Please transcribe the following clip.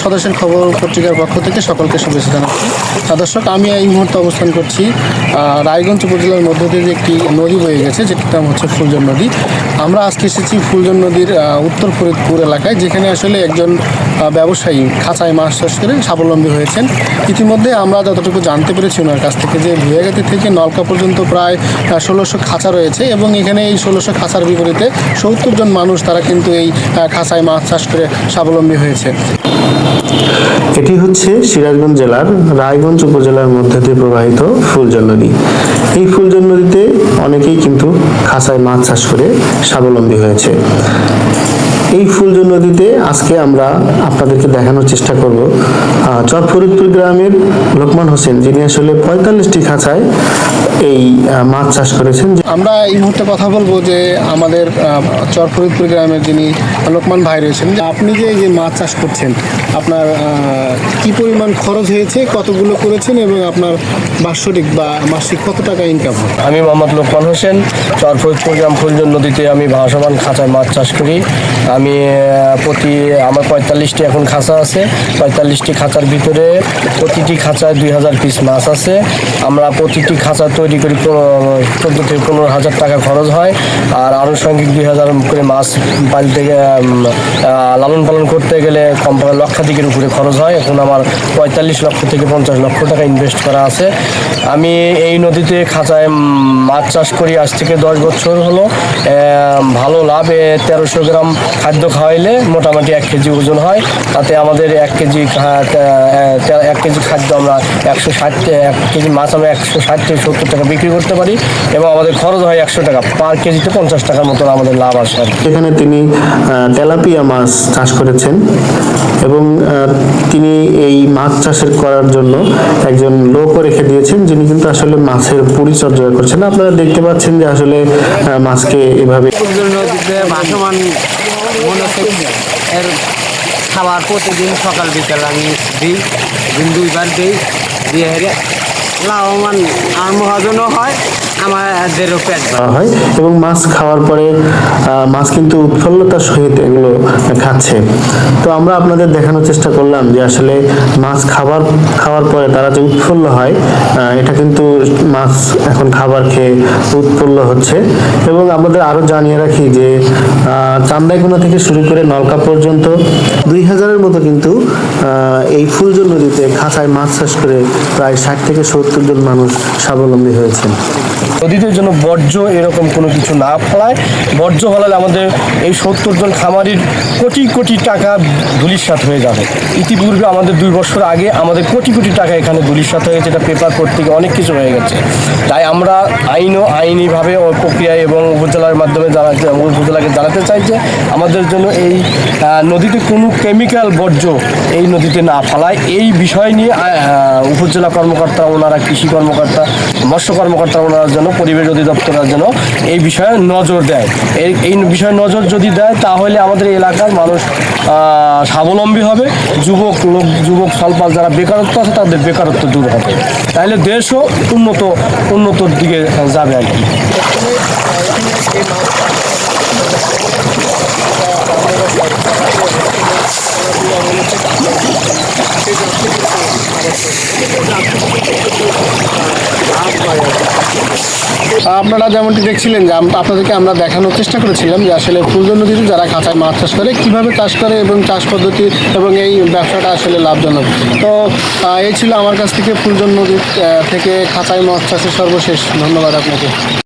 স্বদেশের খবর পত্রিকার পক্ষ থেকে সকলকে শুভেচ্ছা জানাচ্ছি। দর্শক, আমি এই মুহূর্তে অবস্থান করছি রায়গঞ্জ উপজেলার মধ্য দিয়ে একটি নদী বয়ে গেছে, যেটির নাম হচ্ছে ফুলজন নদী। আমরা আজকে এসেছি ফুলজন নদীর উত্তর ফরিদপুর এলাকায়, যেখানে আসলে একজন ব্যবসায়ী খাঁচায় মাছ চাষ করে স্বাবলম্বী হয়েছেন। ইতিমধ্যে আমরা যতটুকু জানতে পেরেছি ওনার কাছ থেকে যে ভুয়াগাতি থেকে নলকা পর্যন্ত প্রায় ষোলোশো খাঁচা রয়েছে এবং এখানে এই ষোলোশো খাঁচার বিপরীতে সত্তর জন মানুষ তারা কিন্তু এই খাঁচায় মাছ চাষ করে স্বাবলম্বী হয়েছে। এটি হচ্ছে সিরাজগঞ্জ জেলার রায়গঞ্জ উপজেলার মধ্যে দিয়ে প্রবাহিত ফুলজন নদী। এই ফুলজন নদীতে অনেকেই কিন্তু খাসায় মাছ চাষ করে স্বাবলম্বী হয়েছে। এই ফুলজন নদীতে আজকে আমরা আপনাদেরকে দেখানোর চেষ্টা করব। চর ফরিদপুর গ্রামের লোকমান হোসেন যিনি আসলে পঁয়তাল্লিশটি খাঁচায় এই মাছ চাষ করেছেন। আমরা এই মুহূর্তে কথা বলব যে আমাদের চর ফরিদপুর গ্রামের যিনি লোকমান ভাই রয়েছেন যে আপনি যে এই যে মাছ চাষ করছেন আপনার কি পরিমাণ খরচ হয়েছে কতগুলো করেছেন এবং আপনার বাৎসরিক বা মাসিক কত টাকা ইনকাম হয়? আমি মোহাম্মদ লোকমান হোসেন চর ফরিদপুর গ্রাম ফুলজন নদীতে আমি ভাসমান খাঁচায় মাছ চাষ করি। আমি আহ, প্রতি আমার পঁয়তাল্লিশটি এখন খাঁচা আছে। পঁয়তাল্লিশটি খাঁচার ভিতরে প্রতিটি খাঁচায় দুই হাজার পিস মাছ আছে। আমরা প্রতিটি খাঁচা তৈরি করি চোদ্দ থেকে পনেরো হাজার টাকা খরচ হয়। আর আনুষঙ্গিক দুই হাজার করে মাছ পালতে লালন পালন করতে গেলে কমপক্ষে লক্ষাধিকের উপরে খরচ হয়। এখন আমার পঁয়তাল্লিশ লক্ষ থেকে পঞ্চাশ লক্ষ টাকা ইনভেস্ট করা আছে। আমি এই নদীতে খাঁচায় মাছ চাষ করি। আজ থেকে দশ বছর হলো। ভালো লাভ তেরোশো গ্রাম খাদ্য খাওয়াইলে মোটামুটি এক কেজি ওজন হয়। তাতে আমাদের এক কেজি এক কেজি খাদ্য আমরা একশো ষাট এক কেজি মাছ আমরা একশো ষাট থেকে সত্তর টাকা বিক্রি করতে পারি এবং আমাদের খরচ হয় একশো টাকা। পার কেজিতে পঞ্চাশ টাকার মতন আমাদের লাভ আসে এখানে তিনি তেলাপিয়া মাছ চাষ করেছেন এবং তিনি এই মাছ চাষের করার জন্য একজন লোকও রেখে দিয়েছেন যিনি কিন্তু আসলে মাছের পরিচর্যা করছেন। আপনারা দেখতে পাচ্ছেন যে আসলে মাছকে এভাবে খাবার প্রতিদিন সকাল বিকাল আমি দিই, দিন দুইবার দিই, দিয়ে লাভবান আর মহাজনও হয় আমাদেরও পেট হয় এবং মাছ খাওয়ার পরে মাছ কিন্তু উৎফুল্লতার সহিত এগুলো খাচ্ছে। তো আমরা আপনাদের দেখানোর চেষ্টা করলাম যে আসলে মাছ খাবার, খাওয়ার পরে তারা যে উৎফুল্ল হয় এটা কিন্তু মাছ এখন খাবার খেয়ে উৎফুল্ল হচ্ছে। এবং আমাদের আরও জানিয়ে রাখি যে চান্দাইগুনা থেকে শুরু করে নলকা পর্যন্ত দুই হাজারের মতো কিন্তু এই ফুলজন নদীতে খাঁচায় মাছ চাষ করে প্রায় ষাট থেকে সত্তর জন মানুষ স্বাবলম্বী হয়েছেন। নদীদের জন্য বর্জ্য এরকম কোনো কিছু না ফেলায়, বর্জ্য ফলালে আমাদের এই সত্তর জন খামারির কোটি কোটি টাকা ধুলিস্বাত হয়ে যাবে। ইতিপূর্বে আমাদের দুই বছর আগে আমাদের কোটি কোটি টাকা এখানে ধুলিসাত হয়ে গেছে এটা পেপার পত্রিকা অনেক কিছু হয়ে গেছে। তাই আমরা আইন ও আইনিভাবে ও প্রক্রিয়ায় এবং উপজেলার মাধ্যমে জানা উপজেলাকে জানাতে চাই যে আমাদের জন্য এই নদীতে কোনো কেমিক্যাল বর্জ্য এই নদীতে না ফেলায়। এই বিষয় নিয়ে উপজেলা কর্মকর্তা ওনারা, কৃষি কর্মকর্তা, মৎস্য কর্মকর্তা ওনারা যেন পরিবেশ অধিদপ্তরের জন্য এই বিষয়ে নজর দেয়। এই এই বিষয়ে নজর যদি দেয়, তাহলে আমাদের এলাকার মানুষ স্বাবলম্বী হবে। যুবক লোক, যুবক স্বল্পাল যারা বেকারত্ব আছে, তাদের বেকারত্ব দূর হবে। তাহলে দেশও উন্নত উন্নতর দিকে যাবে আর কি। আপনারা যেমনটি দেখছিলেন যে আপনাদেরকে আমরা দেখানোর চেষ্টা করেছিলাম যে আসলে ফুলজন নদীতে যারা কাঁচায় মাছ চাষ করে, কীভাবে চাষ করে এবং চাষ পদ্ধতি এবং এই ব্যবসাটা আসলে লাভজনক। তো এই ছিল আমার কাছ থেকে ফুলজন নদী থেকে খাঁচায় মাছ চাষের সর্বশেষ। ধন্যবাদ আপনাকে।